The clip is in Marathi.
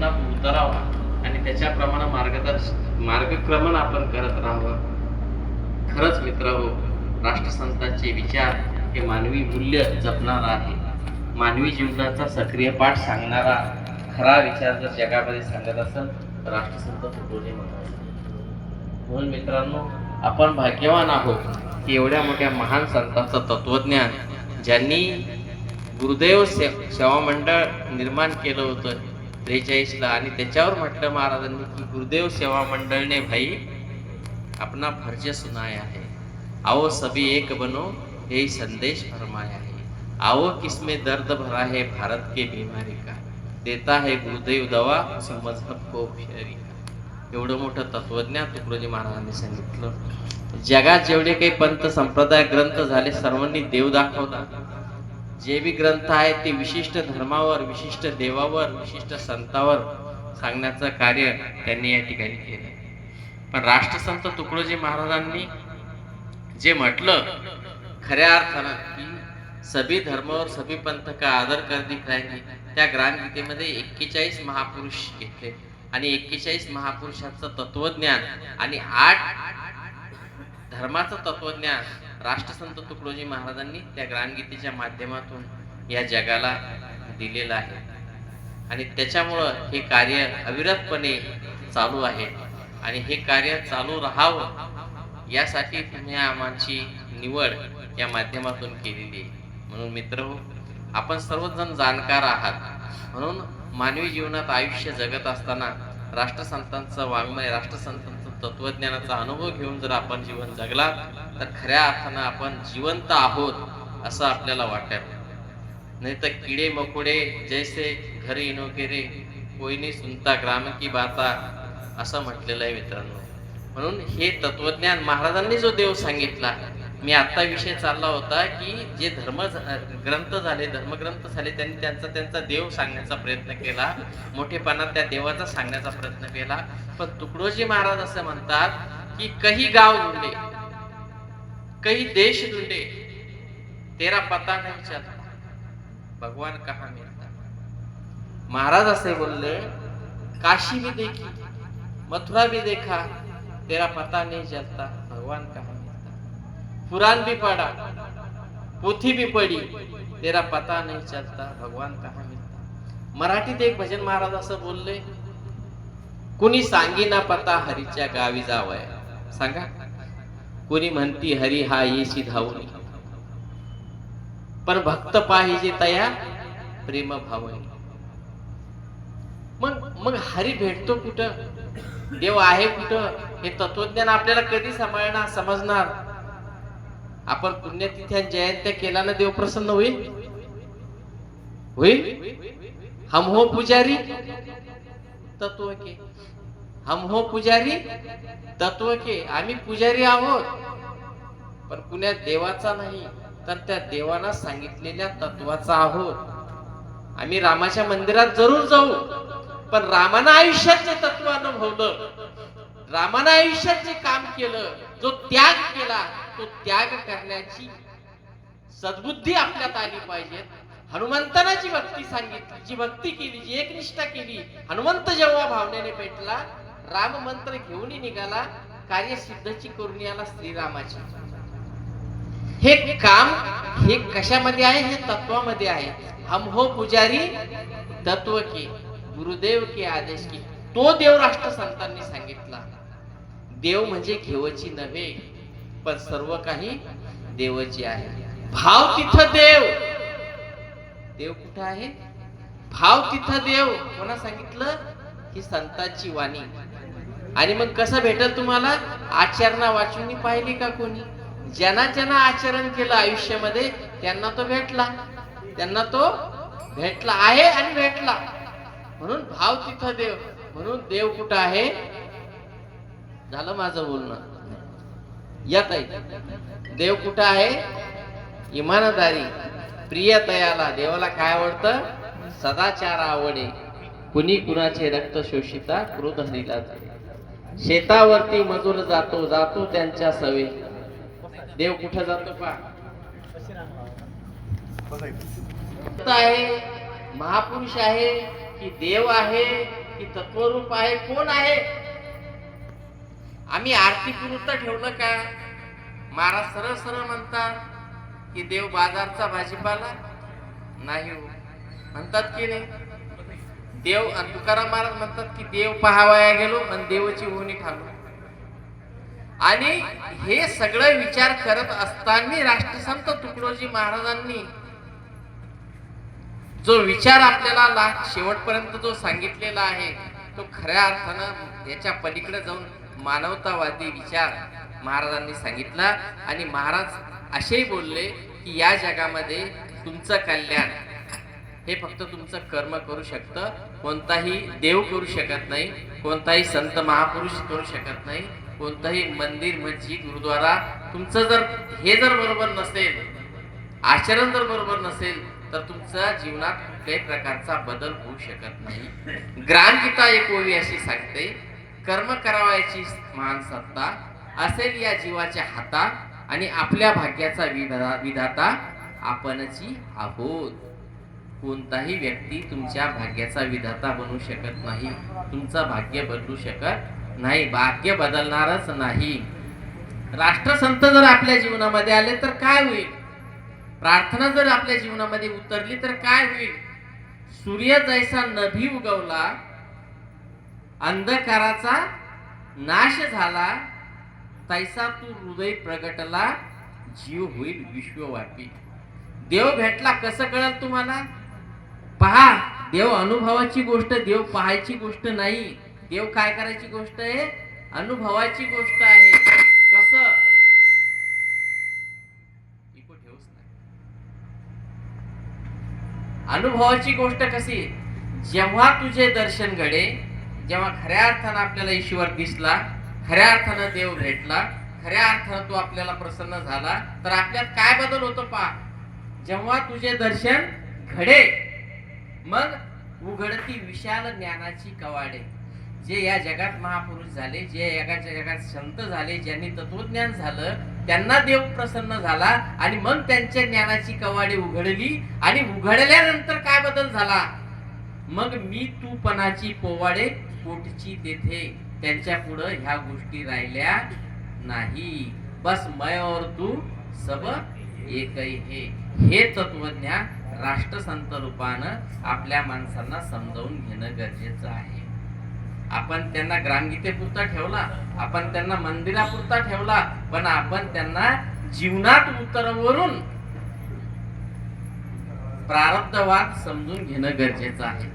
जीवनात उतरावा आणि त्याच्याप्रमाणे मार्गदर्श मार्गक्रमण आपण करत राहावं. खरंच मित्र हो राष्ट्रसंतांचे विचार हे मानवी मूल्य जपणार आहे. मानवी जीवनाचा सक्रिय पाठ सांगणारा खरा विचार जर जगामध्ये सांगत असेल तर राष्ट्रसंत तुकडोजी महाराज म्हणून मित्रांनो आपण भाग्यवान आहोत की एवढ्या मोठ्या महान संतांचं तत्वज्ञान ज्यांनी गुरुदेव से सेवा मंडळ निर्माण केलं होतं त्रेचाळीसला आणि त्याच्यावर म्हटलं महाराजांनी की गुरुदेव सेवा मंडळने भाई अपना फर्ज सुनाया है. आओ सभी एक बनो हे संदेश फरमाया है. आओ किसमें दर्द भरा है भारत के बीमारी का. देता है गुरुदेव दवा मजहब को एवढं मोठं तत्वज्ञान तुकडोजी महाराजांनी सांगितलं. जगात जेवढे काही पंत संप्रदाय ग्रंथ झाले सर्वांनी देव दाखवला. जे बी ग्रंथ आहेत ते विशिष्ट धर्मावर विशिष्ट देवावर विशिष्ट संतावर सांगण्याचं कार्य त्यांनी या ठिकाणी केलं. पण राष्ट्रसंत तुकडोजी महाराजांनी जे म्हटलं खऱ्या अर्थानं की सभी धर्मावर सभी पंथ का आदर कर दिखाएंगे त्या ग्रामगीतेमध्ये एक्केचाळीस महापुरुष घेतले. आणि एक्केचाळीस महापुरुषांचं तत्वज्ञान आणि आठ धर्माचं तत्वज्ञान राष्ट्रसंत तुकडोजी महाराजांनी त्या ग्रामगीतेच्या माध्यमातून या जगाला दिलेलं आहे. आणि त्याच्यामुळं हे कार्य अविरतपणे चालू आहे. आणि हे कार्य चालू राहावं यासाठी तुम्ही आम्हाची निवड या माध्यमातून केलेली आहे. म्हणून मित्र हो आपण सर्वजण जाणकार आहात. म्हणून मानवी जीवनात आयुष्य जगत असताना राष्ट्रसंतांचं वाङ्मय राष्ट्रसंतांचं तत्वज्ञानाचा अनुभव घेऊन जर आपण जीवन जगला तर खऱ्या अर्थानं आपण जिवंत आहोत असं आपल्याला वाटत. नाही तर किडे मकोडे जैसे घरी नोकेरे कोयनी कोई नाही सुनता ग्राम की बाता असं म्हटलेलं आहे मित्रांनो. म्हणून हे तत्वज्ञान महाराजांनी जो देव सांगितला मी आता विषय चालला होता की जे धर्म ग्रंथ झाले धर्मग्रंथ झाले त्यांनी त्यांचा त्यांचा देव सांगण्याचा प्रयत्न केला मोठेपणात त्या देवाचा सांगण्याचा प्रयत्न केला. पण तुकडोजी महाराज असं म्हणतात की काही गाव ढूंढे काही देश ढूंढे तेरा पता नहीं चला। भगवान कहा मिलता? महाराज असे बोलले काशी भी देखी मथुरा भी देखा तेरा पता नहीं चलता भगवान कहा मिलता? पुराण भी पढ़ा पोथी भी पडी तेरा पता नहीं चलता भगवान कहा मिलता? मराठीत एक भजन महाराज असं बोलले कुणी सांगी ना पता हरीच्या गावी जावय। सांगा। कुणी म्हणती हरी हा येशी धावून पण भक्त पाहिजे तया प्रेम भावनी. मग मग हरी भेटतो कुठं? देव आहे कुठं? हे तत्वज्ञान आपल्याला कधी सांभाळणार समजणार? आपण पुण्यतिथ्या जयंत्या केला ना देव प्रसन्न होईल? होईल? हम हो पुजारी? तत्व के. हम हो पुजारी तत्व के आम्ही पुजारी आहोत. पण कुण्या देवाचा नाही तर त्या देवाना सांगितलेल्या तत्वाचा आहोत. आम्ही रामाच्या मंदिरात जरूर जाऊ पण रामानं आयुष्याचे तत्व अनुभवलं. रामानं आयुष्यात जे काम केलं जो त्याग केला तो त्याग करण्याची सद्बुद्धी आपल्यात आली पाहिजे हनुमंतानाची भक्ती सांगितली जी भक्ती केली जी एकनिष्ठा केली हनुमंत जेव्हा भावनेने भेटला राम मंत्र घेऊन निघाला. कार्य सिद्धची करून आला श्रीरामाची. हे काम हे कशामध्ये आहे? हे तत्वामध्ये आहे. हम हो पुजारी तत्व के गुरुदेव के आदेश की. तो देव राष्ट्रसंतांनी सांगितला. देव म्हणजे घेवची नव्हे पण सर्व काही देवची आहे. भाव तिथं देव. देव कुठं आहे? भाव तिथं देव. कोणा सांगितलं? ही संतांची वाणी. आणि मग कसं भेटल तुम्हाला? आचरणा वाचून पाहिली का कोणी? ज्यांना ज्यांना आचरण केलं आयुष्यामध्ये त्यांना तो भेटला. त्यांना तो भेटला आहे आणि भेटला. म्हणून भाव तिथं देव. म्हणून देव कुठं आहे? झालं माझं बोलणं. या ताई. देव कुठं आहे? इमानदारी. प्रिय तयाला देवाला काय आवडतं? सदाचार आवडे. कुणी कुणाचे रक्त शोषिता क्रोध हरीला जाणे. शेतावरती मजूर जातो जातो त्यांच्या सवे. देव कुठं जातो पा आहे महापुरुष आहे की देव आहे की तत्वरूप आहे कोण आहे? आम्ही आरती पुरुष ठेवलं का? महाराज सरळ सरळ म्हणतात की देव बाजारचा भाजीपाला? नाही हो. म्हणतात की नाही? देव तुकाराम महाराज म्हणतात की देव पहावया गेलो आणि देवाची होणी ठालो. आणि हे सगळं विचार करत असताना राष्ट्रसंत तुकडोजी महाराजांनी जो विचार आपल्याला ला- शेवटपर्यंत जो सांगितलेला आहे तो खऱ्या अर्थानं याच्या पलीकडे जाऊन मानवतावादी विचार महाराजांनी सांगितला आणि महाराज असेही बोलले की या जगामध्ये तुमचं कल्याण हे फक्त तुमचं कर्म करू शकतं कोणताही देव करू शकत नाही कोणताही संत महापुरुष करू शकत नाही कोणताही मंदिर मस्जिद गुरुद्वारा तुमचं जर हे जर बरोबर नसेल आचरण जर बरोबर नसेल तर तुमच्या जीवनात कुठल्याही प्रकारचा बदल होऊ शकत नाही. ग्रामगीता एक ओवी अशी सांगते कर्म करावयाची महान सत्ता असेल या जीवाच्या हातात आणि आपल्या भाग्याचा विधा विधाता आपणची आहोत. कोणताही व्यक्ती तुमच्या भाग्याचा विधाता बनू शकत नाही. तुमचं भाग्य बदलू शकत नाही. भाग्य बदलणारच नाही. राष्ट्रसंत जर आपल्या जीवनामध्ये आले तर काय होईल? प्रार्थना जर आपल्या जीवनामध्ये उतरली तर काय होईल? सूर्य जैसा नभी उगवला अंधकाराचा नाश झाला तैसा तू हृदय प्रगटला जीव होईल विश्वव्यापी देव भेटला कसं कळल तुम्हाला? पहा देव अनुभवाची गोष्ट देव पाहायची गोष्ट नाही. देव काय करायची गोष्ट आहे? अनुभवाची गोष्ट आहे. कसं? ठेवूच अनुभवाची गोष्ट कशी? जेव्हा तुझे दर्शन घडे जेव्हा खऱ्या अर्थानं आपल्याला ईश्वर दिसला खऱ्या अर्थानं देव भेटला खऱ्या अर्थानं तो आपल्याला प्रसन्न झाला तर आपल्यात काय बदल होतो पहा? जेव्हा तुझे दर्शन घडे मग उघडती विशाल ज्ञानाची कवाडे. जे या जगात महापुरुष झाले जे या जगाच्या जगात संत झाले ज्यांनी तत्वज्ञान झालं त्यांना देव प्रसन्न झाला आणि मग त्यांच्या ज्ञानाची कवाडे उघडली आणि उघडल्यानंतर काय बदल झाला? मग मी तूपणाची पोवाडे पोटची तेथे. त्यांच्या पुढं ह्या गोष्टी राहिल्या नाही. बस मय और तू सब एकही हे. हे तत्वज्ञान राष्ट्रसंत रूपानं आपल्या माणसांना समजावून घेणं गरजेचं आहे. आपण त्यांना ग्रामगीतेपुरता ठेवला आपण त्यांना मंदिरापुरता ठेवला पण आपण त्यांना जीवनात उतरवरून प्रारब्धवाद समजून घेणं गरजेचं आहे.